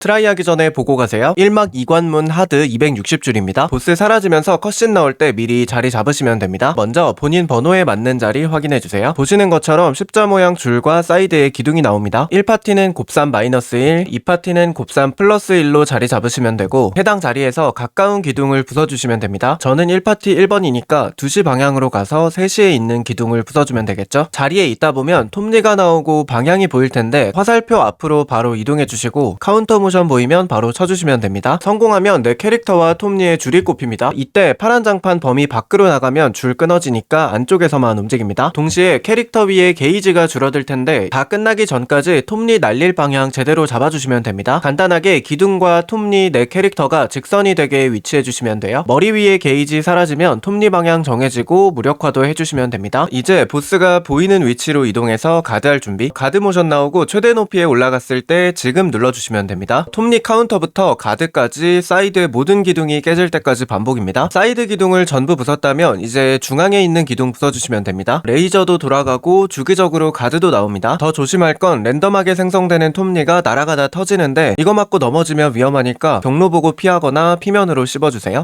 트라이하기 전에 보고 가세요. 1막 2관문 하드 260줄입니다. 보스 사라지면서 컷신 나올 때 미리 자리 잡으시면 됩니다. 먼저 본인 번호에 맞는 자리 확인해주세요. 보시는 것처럼 십자 모양 줄과 사이드에 기둥이 나옵니다. 1파티는 곱삼 마이너스 1, 2파티는 곱삼 플러스 1로 자리 잡으시면 되고 해당 자리에서 가까운 기둥을 부숴주시면 됩니다. 저는 1파티 1번이니까 2시 방향으로 가서 3시에 있는 기둥을 부숴주면 되겠죠? 자리에 있다 보면 톱니가 나오고 방향이 보일 텐데 화살표 앞으로 바로 이동해 주시고 카운터 모션 보이면 바로 쳐주시면 됩니다. 성공하면 내 캐릭터와 톱니의 줄이 꼽힙니다. 이때 파란 장판 범위 밖으로 나가면 줄 끊어지니까 안쪽에서만 움직입니다. 동시에 캐릭터 위에 게이지가 줄어들 텐데 다 끝나기 전까지 톱니 날릴 방향 제대로 잡아주시면 됩니다. 간단하게 기둥과 톱니 내 캐릭터가 직선이 되게 위치해 주시면 돼요. 머리 위에 게이지 사라지면 톱니 방향 정해지고 무력화도 해주시면 됩니다. 이제 보스가 보이는 위치로 이동해서 가드할 준비. 가드 모션 나오고 최대 높이에 올라갔을 때 지금 눌러주시면 됩 톱니 카운터부터 가드까지 사이드의 모든 기둥이 깨질 때까지 반복입니다. 사이드 기둥을 전부 부쉈다면 이제 중앙에 있는 기둥 부숴주시면 됩니다. 레이저도 돌아가고 주기적으로 가드도 나옵니다. 더 조심할 건 랜덤하게 생성되는 톱니가 날아가다 터지는데 이거 맞고 넘어지면 위험하니까 경로 보고 피하거나 피면으로 씹어주세요.